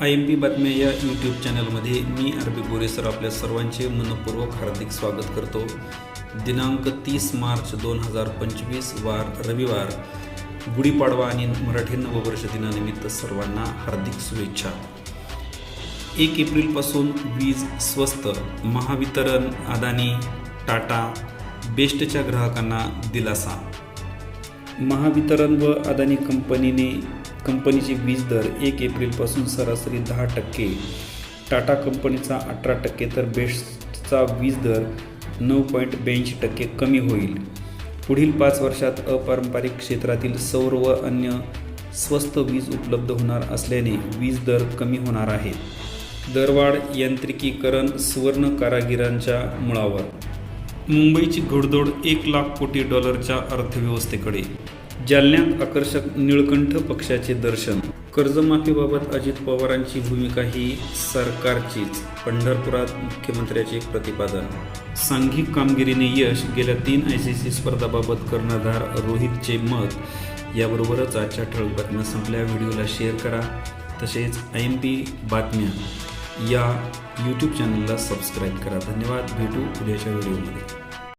I am P बातम्या या YouTube चॅनलमध्ये मी अरबी गोरे सर आपल्या सर्वांचे मनपूर्वक हार्दिक स्वागत करतो. दिनांक तीस मार्च दोन हजार पंचवीस वार रविवार. गुढीपाडवा आणि मराठी नववर्ष दिनानिमित्त सर्वांना हार्दिक शुभेच्छा. एक एप्रिलपासून वीज स्वस्त महावितरण अदानी टाटा बेस्टच्या ग्राहकांना दिलासा. महावितरण व अदानी कंपनीने कंपनीचे वीज दर एक एप्रिलपासून सरासरी दहा टक्के. टाटा कंपनीचा अठरा टक्के तर बेस्टचा वीज दर नऊ पॉईंट ब्याऐंशी टक्के कमी होईल. पुढील पाच वर्षात अपारंपरिक क्षेत्रातील सौर व अन्य स्वस्त वीज उपलब्ध होणार असल्याने वीज दर कमी होणार आहे. दरवाढ यांत्रिकीकरण सुवर्ण कारागिरांच्या मुळावर. मुंबईची घोडदौड एक लाख कोटी डॉलरच्या अर्थव्यवस्थेकडे. जालन्यात आकर्षक निळकंठ पक्षाचे दर्शन. कर्जमाफीबाबत अजित पवारांची भूमिका ही सरकारचीच पंढरपुरात मुख्यमंत्र्याचे प्रतिपादन. सांघिक कामगिरीने यश गेल्या तीन आय सी सी स्पर्धाबाबत कर्णधार रोहितचे मत याबरोबरच आजच्या ठळक बातम्या संपल्या. व्हिडिओला शेअर करा. तसेच आय एम पी बातम्या या यूट्यूब चॅनलला सबस्क्राईब करा. धन्यवाद. भेटू उद्याच्या व्हिडिओमध्ये.